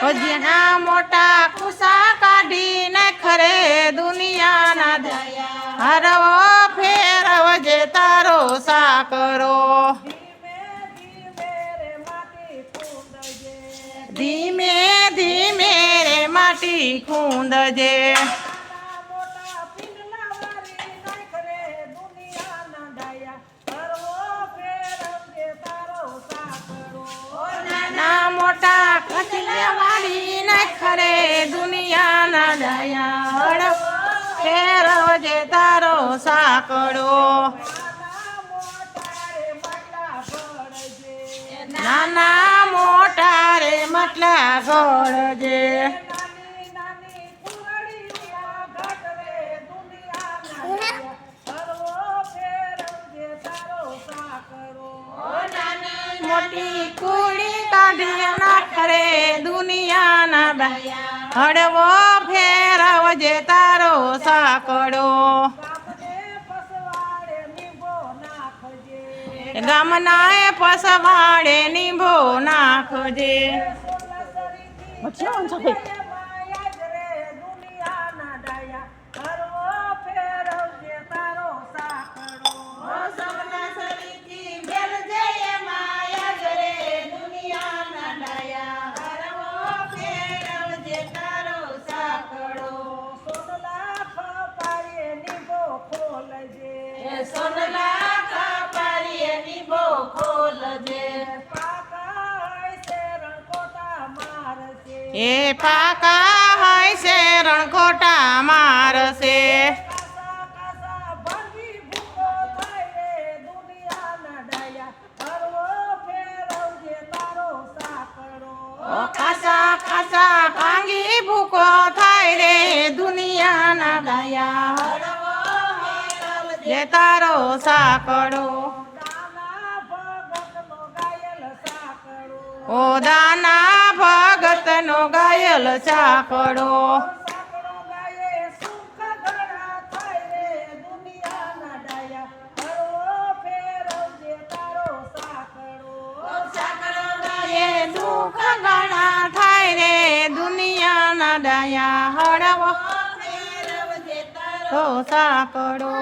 ભજ્યના મોટા ખુશા કાઢીને ખરે દુનિયાના દયા. હરવો ફેરવજે તારો સાકરો. ધીમે ધીમે રે માટી ખૂંદજે. મોટા ખચલે વાળીને ખરે દુનિયાના દયા ફેરવજે તારો સાકડો નાના મોટા રે મટલા ગળજે મોટી કુડી કાઢી નાખરે દુનિયાના દયા હળવો ફેરવજે તારો સાકડો ગામના એ પસવાડે નીંભો નાખજે. એ પાકા હોય છે, રણકોટા મારશે. ખાસા ખાસા ભાંગી ભૂકો થાય રે દુનિયાના દયા જે તારો સાકડો ઓ દાના નો ગાયલ દુનિયાના દયા હળવો તો સાકડો